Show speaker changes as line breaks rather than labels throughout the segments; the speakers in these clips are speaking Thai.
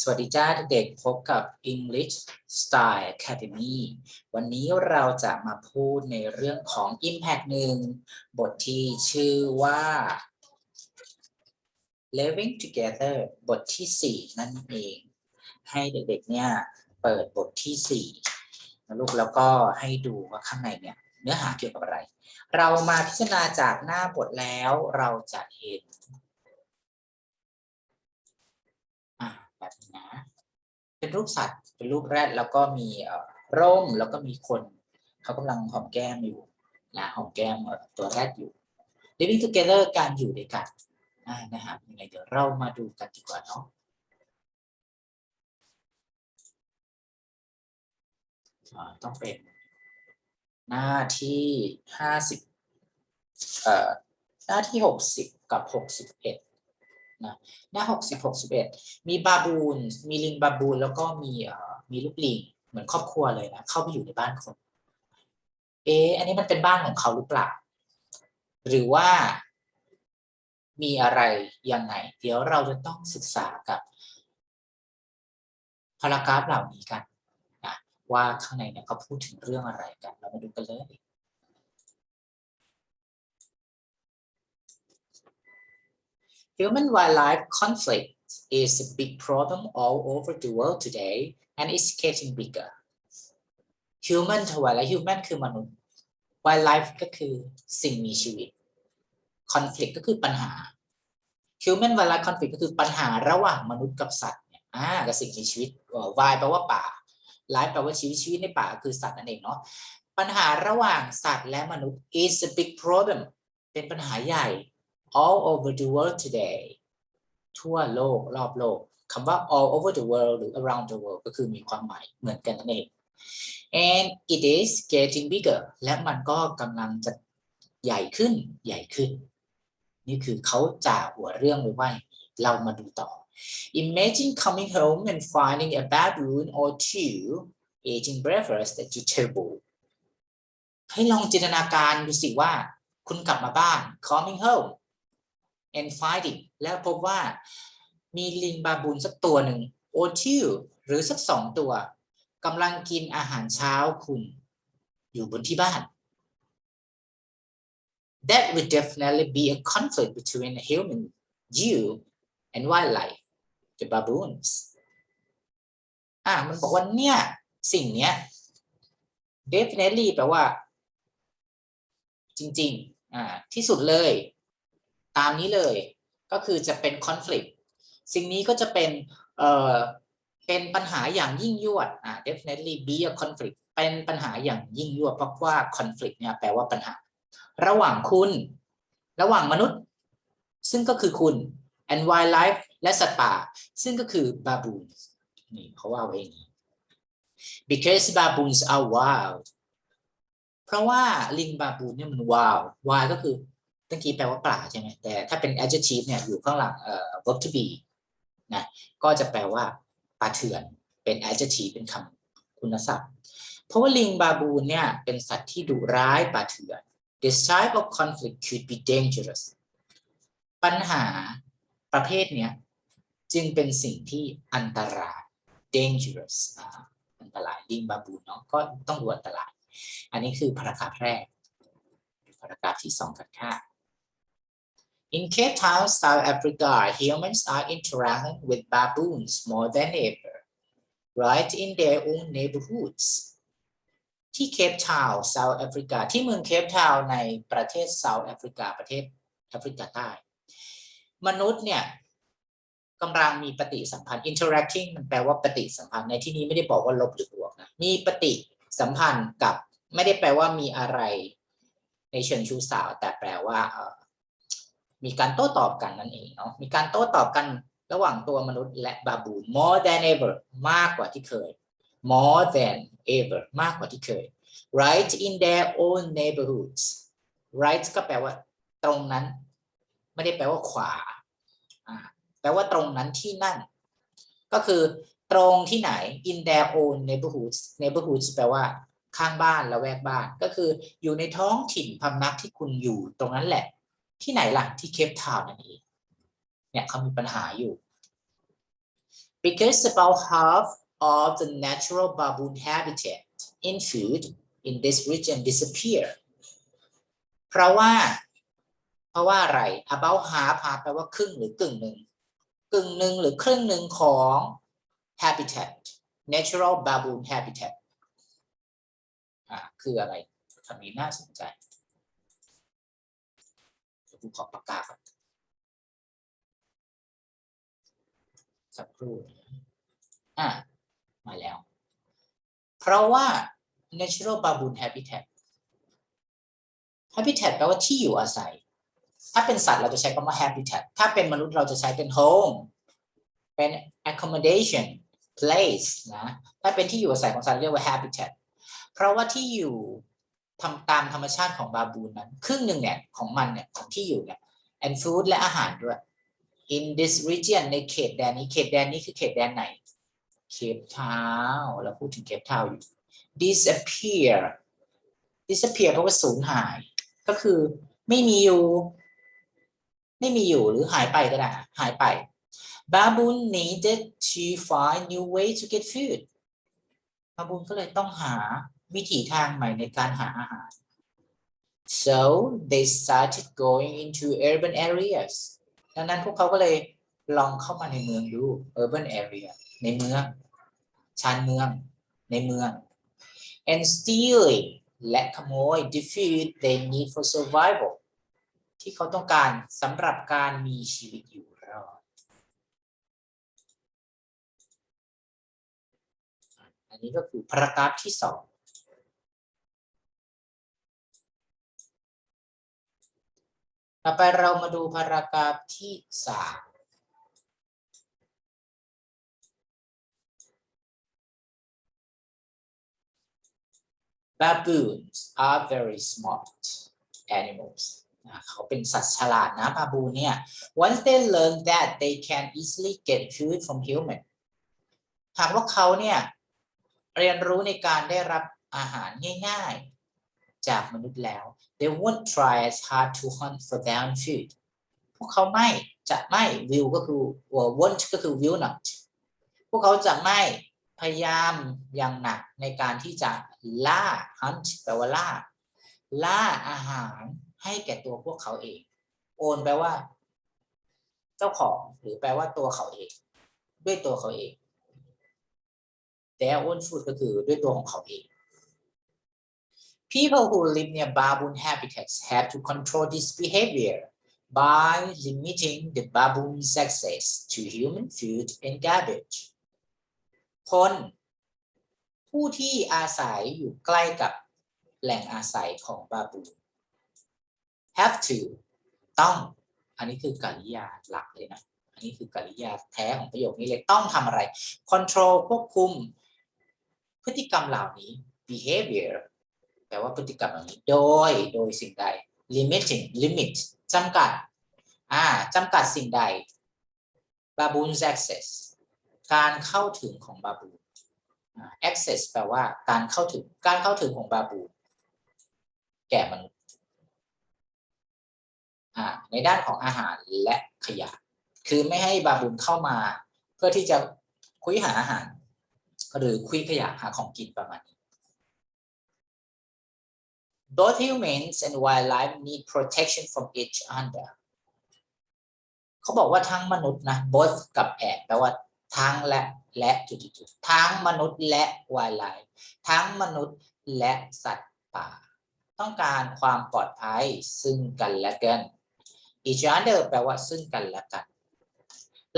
สวัสดีจ้าเด็กๆพบกับ English Style Academy วันนี้เราจะมาพูดในเรื่องของ Impact หนึ่งบทที่ชื่อว่า Living Together บทที่ 4 นั่นเอง ให้เด็กๆเนี่ยเปิดบทที่ 4 นะลูกแล้วก็ให้ดูว่าข้างในเนี่ยเนื้อหาเกี่ยวกับอะไร เรามาพิจารณาจากหน้าบทแล้วเราจะเห็น อ่า แบบนี้นะ เป็นรูปสัตว์ เป็นรูปแรดแล้วก็มีร่มแล้วก็มีคนเขากำลังหอมแก้มอยู่นะหอมแก้มตัวแรดอยู่ living together การอยู่ด้วยกันนะครับยังไงเดี๋ยวเรามาดูกันดีกว่าเนาะต้องเป็นหน้าที่ห้าสิบเอ่อหน้าที่หกสิบกับหกสิบเอ็ด นะหน้าหกสิบหกสิบเอ็ดมีบาบูน มีลิงบาบูน แล้วก็มีเอ่อมีลูกลิงเหมือนครอบครัวเลยนะเข้าไปอยู่ในบ้านคน เอะอันนี้มันเป็นบ้านของเขาหรือเปล่า หรือว่ามีอะไรยังไง เดี๋ยวเราจะต้องศึกษากับพารากราฟเหล่านี้กันนะว่าข้างในเนี่ยเขาพูดถึงเรื่องอะไรกัน เรามาดูกันเลย Human wildlife conflict is a big problem all over the world today and it's getting bigger. Human ทว่าและ human คือมนุษย์ wildlife ก็คือสิ่งมีชีวิต conflict ก็คือปัญหา human wildlife conflict ก็คือปัญหาระหว่างมนุษย์กับสัตว์เนี่ยอ่ากับสิ่งมีชีวิต wild แปลว่าป่า life แปลว่าชีวิตชีวิตในป่าคือสัตว์นั่นเองเนาะปัญหาระหว่างสัตว์และมนุษย์ is a big problem เป็นปัญหาใหญ่ all over the world today ทั่วโลกรอบโลกคำว่า all over the world หรือ around the world ก็คือมีความหมายเหมือนกันนั่นเอง and it is getting bigger และมันก็กำลังจะใหญ่ขึ้นใหญ่ขึ้น นี่คือเขาจ่าหัวเรื่องไว้ว่าอย่างนี้เรามาดูต่อ imagine coming home and finding a baboon or two eating breakfast at your table ให้ลองจินตนาการดูสิว่า คุณกลับมาบ้าน coming home and finding แล้วพบว่ามีลิงบาบูนสักตัวหนึ่ง or two หรือสักสองตัวกำลังกินอาหารเช้าคุณ อยู่บนที่บ้าน that would definitely be a conflict between a human you and wildlife the baboons อ่ามันบอกว่าเนี่ย สิ่งเนี้ย definitely แปลว่า จริง ๆ อ่า ที่สุดเลย ตามนี้เลยก็คือจะเป็น conflict สิ่งนี้ก็จะเป็นเอ่อเป็นปัญหาอย่างยิ่งยวดอ่า definitely be a conflict เป็นปัญหาอย่างยิ่งยวดเพราะว่า conflict เนี่ยแปลว่าปัญหา ระหว่างคุณ ระหว่างมนุษย์ ซึ่งก็คือคุณ and wildlife และสัตว์ป่า ซึ่งก็คือ baboons นี่เขาว่าไว้อย่างนี้ because baboons are wild เพราะว่าลิงบาบูนเนี่ยมัน wild wild ก็คือ ตะกี้แปลว่าป่าใช่ไหมแต่ถ้าเป็น adjective เนี่ยอยู่ข้างหลังเอ่อ verb to be นะก็จะแปลว่าป่าเถื่อนเป็น adjective เป็นคำคุณศัพท์ เพราะว่าลิงบาบูนเนี่ยเป็นสัตว์ที่ดุร้ายป่าเถื่อน this type of conflict could be dangerous ปัญหาประเภทเนี้ยจึงเป็นสิ่งที่อันตราย dangerous อันตรายลิงบาบูนเนาะก็ต้องดูอันตราย อันนี้คือพารากราฟแรกพารากราฟที่สองกันค่ะ In Cape Town, South Africa, humans are interacting with baboons more than ever, right in their own neighborhoods. ที่เคปทาวน์เซาท์แอฟริกาที่เมืองเคปทาวน์ในประเทศเซาท์แอฟริกาประเทศแอฟริกาใต้ มนุษย์เนี่ยกำลังมีปฏิสัมพันธ์ interacting มันแปลว่าปฏิสัมพันธ์ในที่นี้ไม่ได้บอกว่าลบหรือบวกนะมีปฏิสัมพันธ์กับไม่ได้แปลว่ามีอะไร ในเชิงชู้สาว แต่แปลว่าเอ่อ มีการโต้ตอบกันนั่นเองเนาะมีการโต้ตอบกันระหว่างตัวมนุษย์และบาบูน more than ever มากกว่าที่เคย more than ever มากกว่าที่เคย right in their own neighborhoods right ก็แปลว่าตรงนั้น ไม่ได้แปลว่าขวา แปลว่าตรงนั้นที่นั่น ก็คือตรงที่ไหน in their own neighborhoods neighborhoods แปลว่าข้างบ้านละแวกบ้าน ก็คืออยู่ในท้องถิ่นพำนักที่คุณอยู่ตรงนั้นแหละ ที่ไหนล่ะ ที่เคปทาวน์นั่นเองเนี่ยเขามีปัญหาอยู่ because about half of the natural baboon habitat in food in this region disappear เพราะว่า เพราะว่าอะไร about half แปลว่าครึ่งหรือกึ่งหนึ่งกึ่งหนึ่งหรือครึ่งหนึ่งของ habitat natural baboon habitat อ่าคืออะไรคำนี้น่าสนใจ ผมขอปากกาก่อนสักครู่อ่ามาแล้ว เพราะว่า natural baboon habitat habitat แปลว่าที่อยู่อาศัย ถ้าเป็นสัตว์เราจะใช้คำว่า habitat ถ้าเป็นมนุษย์เราจะใช้เป็น home เป็น accommodation place นะ ถ้าเป็นที่อยู่อาศัยของสัตว์เรียกว่า habitat เพราะว่าที่อยู่ ทำตามธรรมชาติของบาบูนนั้น ครึ่งหนึ่งเนี่ยของมันเนี่ยของที่อยู่เนี่ย and food และอาหารด้วย in this region ในเขตแดนนี้เขตแดนนี้คือเขตแดนไหนเคปทาวเราพูดถึงเคปทาวอยู่ disappear disappear แปลว่าสูญหาย ก็คือไม่มีอยู่ ไม่มีอยู่หรือหายไปก็ได้หายไป Baboon needed to find new way to get food บาบูนก็เลยต้องหา วิถีทางใหม่ในการหาอาหาร so they started going into urban areas ดังนั้นพวกเขาก็เลยลองเข้ามาในเมืองดู urban area ในเมือง ชานเมือง ในเมือง and stealing และขโมย the food they need for survival ที่เขาต้องการสำหรับการมีชีวิตอยู่รอด อันนี้ก็คือพารากราฟที่สอง ต่อไปเรามาดูพารากราฟที่สาม Baboons are very smart animals เขาเป็นสัตว์ฉลาดนะบาบูเนี่ย once they learn that they can easily get food from human หากว่าเขาเนี่ย เรียนรู้ในการได้รับอาหารง่ายๆ จากมนุษย์แล้ว they won't try as hard to hunt for their own food พวกเขาไม่จะไม่ will ก็คือ won't ก็คือ will not พวกเขาจะไม่พยายามอย่างหนักในการที่จะล่า hunt แปลว่าล่า ล่าอาหารให้แก่ตัวพวกเขาเอง โอนแปลว่า เจ้าของหรือแปลว่าตัวเขาเอง ด้วยตัวเขาเอง their own food ก็คือด้วยตัวของเขาเอง People who live near baboon habitats have to control this behavior by limiting the baboon's access to human food and garbage. คนผู้ที่อาศัยอยู่ใกล้กับแหล่งอาศัยของบาบูน have to ต้อง อันนี้คือกริยาหลักเลยนะ อันนี้คือกริยาแท้ของประโยคนี้เลยต้องทำอะไร control ควบคุม พฤติกรรมเหล่านี้ behavior แปลว่าพฤติกรรมเหล่านี้โดยโดยสิ่งใด limiting limit จำกัดอ่าจำกัดสิ่งใด baboon's access การเข้าถึงของบาบู access แปลว่าการเข้าถึงการเข้าถึงของบาบู แก่มนุษย์ในด้านของอาหารและขยะ คือไม่ให้บาบูนเข้ามา เพื่อที่จะคุยหาอาหาร หรือคุยขยะหาของกินประมาณนี้ Both humans and wildlife need protection from each other เขาบอกว่าทั้งมนุษย์นะ both กับแอบแปลว่าทั้งและและจุดๆทั้งมนุษย์และ wildlife ทั้งมนุษย์และสัตว์ป่า ต้องการความปลอดภัยซึ่งกันและกัน each other แปลว่าซึ่งกันและกัน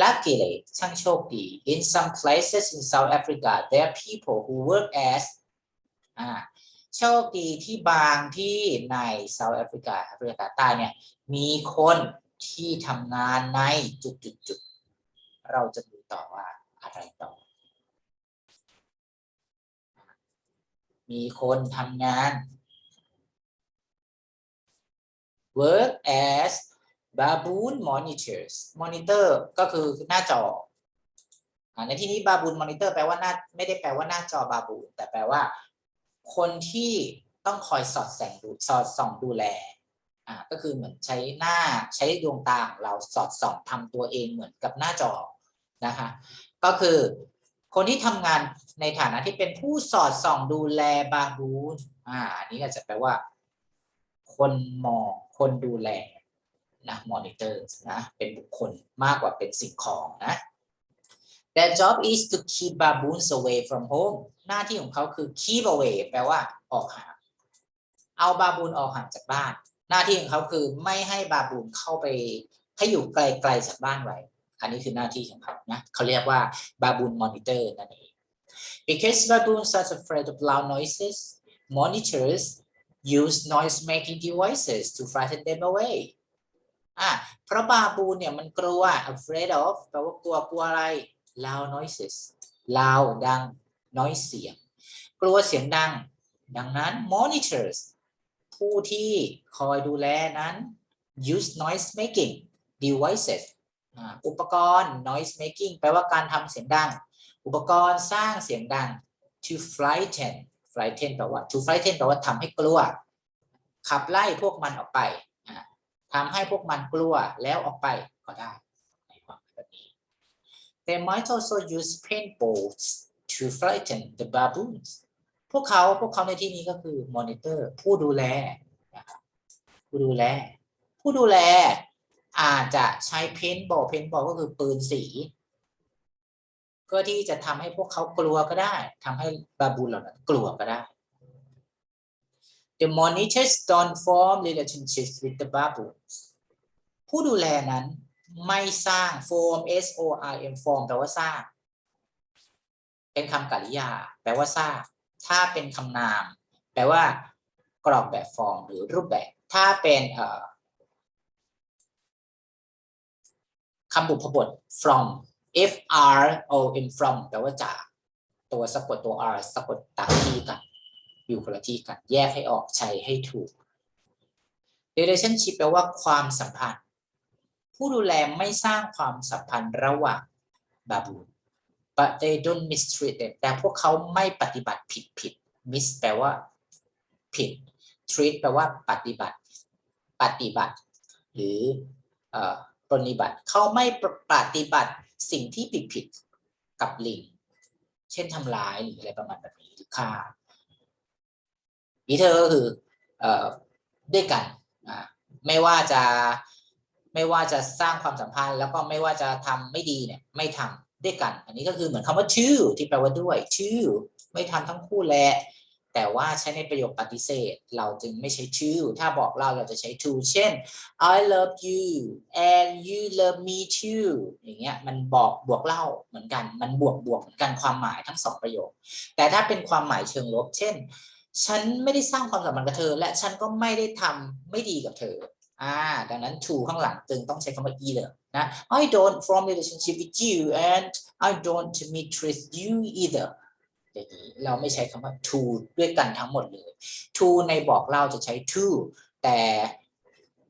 Luckily ช่างโชคดี in some places in South Africa there are people who work as อ่า โชคดีที่บางที่ใน South Africa แอฟริกาใต้เนี่ยมีคนที่ทำงานในจุดๆๆเราจะดูต่อว่าอะไรต่อ มีคนทำงาน work as baboon monitors monitor ก็คือหน้าจอในที่นี้ baboon monitor แปลว่าหน้าไม่ได้แปลว่าหน้าจอบาบูนแต่แปลว่า คนที่ต้องคอยสอดแสงดูสอดส่องดูแลอ่าก็คือเหมือนใช้หน้าใช้ดวงตาของเราสอดส่องทำตัวเองเหมือนกับหน้าจอนะคะก็คือคนที่ทำงานในฐานะที่เป็นผู้สอดส่องดูแลบาบูนอ่าอันนี้ก็จะแปลว่า คนมองคนดูแลนะ monitors นะเป็นบุคคลมากกว่าเป็นสิ่งของนะ Their job is to keep baboons away from home หน้าที่ของเขาคือ keep away แปลว่าออกห่าง เอาบาบูนออกห่างจากบ้าน หน้าที่ของเขาคือไม่ให้บาบูนเข้าไป ให้อยู่ไกลๆจากบ้านไว้ อันนี้คือหน้าที่ของเขานะเขาเรียกว่า baboon monitor นั่นเอง because baboons are afraid of loud noises monitors use noise making devices to frighten them away อะเพราะบาบูนเนี่ยมันกลัว afraid of แปลว่ากลัวกลัวอะไร loud noises loud ดัง noise เสียง กลัวเสียงดัง ดังนั้น monitors ผู้ที่คอยดูแลนั้น use noise making devices อุปกรณ์ noise making แปลว่าการทำเสียงดัง อุปกรณ์สร้างเสียงดัง to frighten frighten แปลว่า to frighten แปลว่าทำให้กลัว ขับไล่พวกมันออกไปทำให้พวกมันกลัวแล้วออกไปก็ได้ในความหมายแบบนี้ They might also use paintballs to frighten the baboons พวกเขาพวกเขาในที่นี้ก็คือ monitor ผู้ดูแลนะครับผู้ดูแล ผู้ดูแลอาจจะใช้ paintball paintball ก็คือปืนสีเพื่อที่จะทำให้พวกเขากลัวก็ได้ทำให้บาบูนเหล่านั้นกลัวก็ได้ The monitors don't form relationships with the baboons ผู้ดูแลนั้น ไม่สร้าง form S O R M form แปลว่าสร้าง เป็นคำกริยา แปลว่าสร้าง ถ้าเป็นคำนาม แปลว่า กรอบแบบฟอร์มหรือรูปแบบ ถ้าเป็นคำบุพบท from F R O M from แปลว่าจาก ตัวสะกดตัว R สะกดต่างที่กัน อยู่คนละที่กัน แยกให้ออกใช้ให้ถูก relationship แปลว่าความสัมพันธ์ ผู้ดูแลไม่สร้างความสัมพันธ์ระหว่างบาบูน but they don't mistreat them แต่พวกเขาไม่ปฏิบัติผิดผิด mis แปลว่าผิด treat แปลว่าปฏิบัติ ปฏิบัติ หรือปฏิบัติ เขาไม่ปฏิบัติสิ่งที่ผิดผิดกับลิง เช่นทำร้ายหรืออะไรประมาณแบบนี้หรือฆ่าอีเธอก็คืออด้วยกัน ไม่ว่าจะ ไม่ว่าจะสร้างความสัมพันธ์ แล้วก็ไม่ว่าจะทำไม่ดีเนี่ยไม่ทำด้วยกัน อันนี้ก็คือเหมือนคำว่า to ที่แปลว่าด้วย to ไม่ทำทั้งคู่แหละแต่ว่าใช้ในประโยคปฏิเสธ เราจึงไม่ใช้ to ถ้าบอกเราเราจะใช้ to เช่น I love you and you love me too อย่างเงี้ยมันบอกบวกเล่าเหมือนกัน มันบวกบวกเหมือนกันความหมายทั้งสองประโยค แต่ถ้าเป็นความหมายเชิงลบ เช่น ฉันไม่ได้สร้างความสัมพันธ์กับเธอ และฉันก็ไม่ได้ทำไม่ดีกับเธอ อ่าดังนั้น to ข้างหลังจึงต้องใช้คำว่า either นะ I don't form relationship with you and I don't mistreat you either อย่างนี้เราไม่ใช้คำว่า to ด้วยกันทั้งหมดเลย to ในบอกเล่าจะใช้ to แต่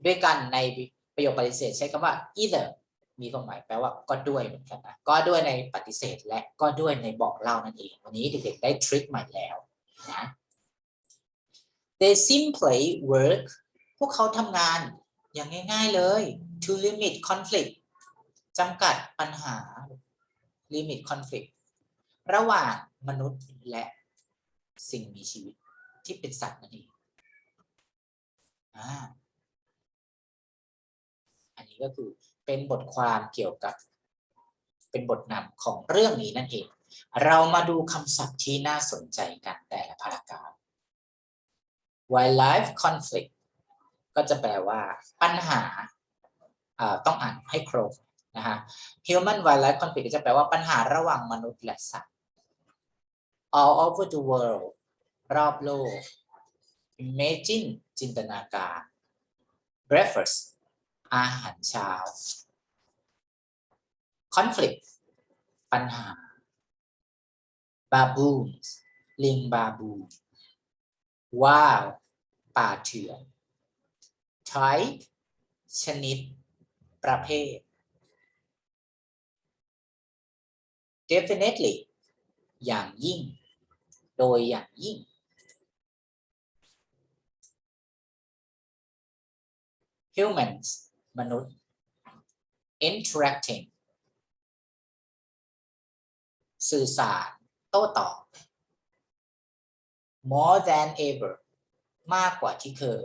ด้วยกันในประโยคปฏิเสธใช้คำว่า either มีความหมายแปลว่าก็ด้วยเหมือนกันนะก็ด้วยในปฏิเสธและก็ด้วยในบอกเล่านั่นเอง วันนี้เด็กๆได้ทริคใหม่แล้วนะ they simply work พวกเขาทำงานอย่างง่าย ๆเลย to limit conflict จำกัดปัญหา limit conflict ระหว่างมนุษย์และสิ่งมีชีวิตที่เป็นสัตว์นั่นเองอ่าอันนี้ก็คือเป็นบทความเกี่ยวกับ เป็นบทนำของเรื่องนี้นั่นเอง เรามาดูคำศัพท์ที่น่าสนใจกันแต่ละพารากราฟ wildlife conflict ก็จะแปลว่าปัญหาต้องอ่านให้ครบนะฮะ human wildlife conflict จะแปลว่าปัญหาระหว่างมนุษย์และสัตว์ all over the world รอบโลก imagine จินตนาการ breakfast อาหารเช้า conflict ปัญหา baboons ลิงบาบูนว้าว ป่าเถื่อน type ชนิด ประเภท definitely อย่างยิ่ง โดยอย่างยิ่ง humans มนุษย์ interacting สื่อสาร โต้ตอบ more than ever มากกว่าที่เคย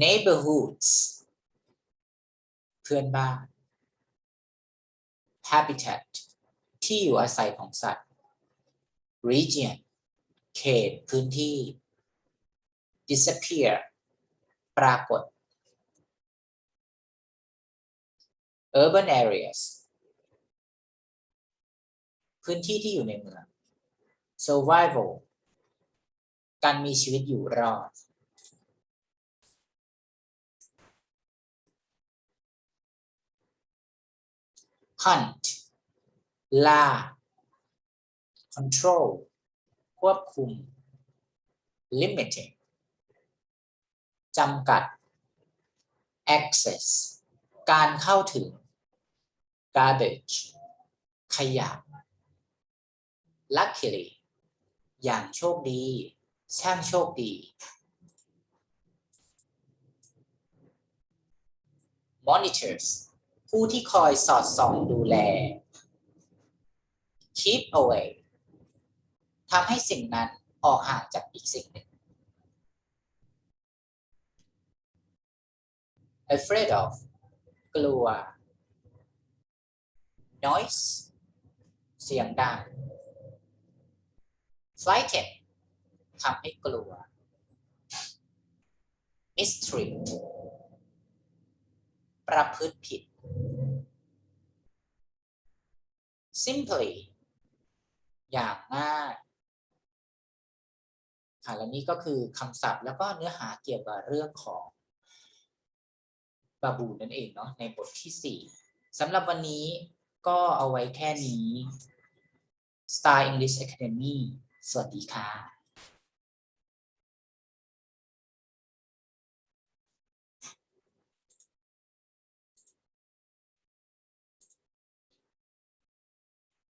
neighborhoods เพื่อนบ้าน habitat ที่อยู่อาศัยของสัตว์ region เขตพื้นที่ disappear ปรากฏ urban areas พื้นที่ที่อยู่ในเมือง survival การมีชีวิตอยู่รอด hunt ล่า control ควบคุม limiting จำกัด access การเข้าถึง garbage ขยะ luckily อย่างโชคดี ช่างโชคดี monitors ผู้ที่คอยสอดส่องดูแล keep away ทำให้สิ่งนั้นออกห่างจากอีกสิ่งหนึ่ง afraid of กลัว noise เสียงดัง frighten ทำให้กลัว mistreat ประพฤติผิด simply อย่างง่ายค่ะและนี่ก็คือคำศัพท์แล้วก็เนื้อหาเกี่ยวกับเรื่องของบาบูนั่นเองเนาะในบทที่ 4สำหรับวันนี้ก็เอาไว้แค่นี้ Star English Academy สวัสดีค่ะ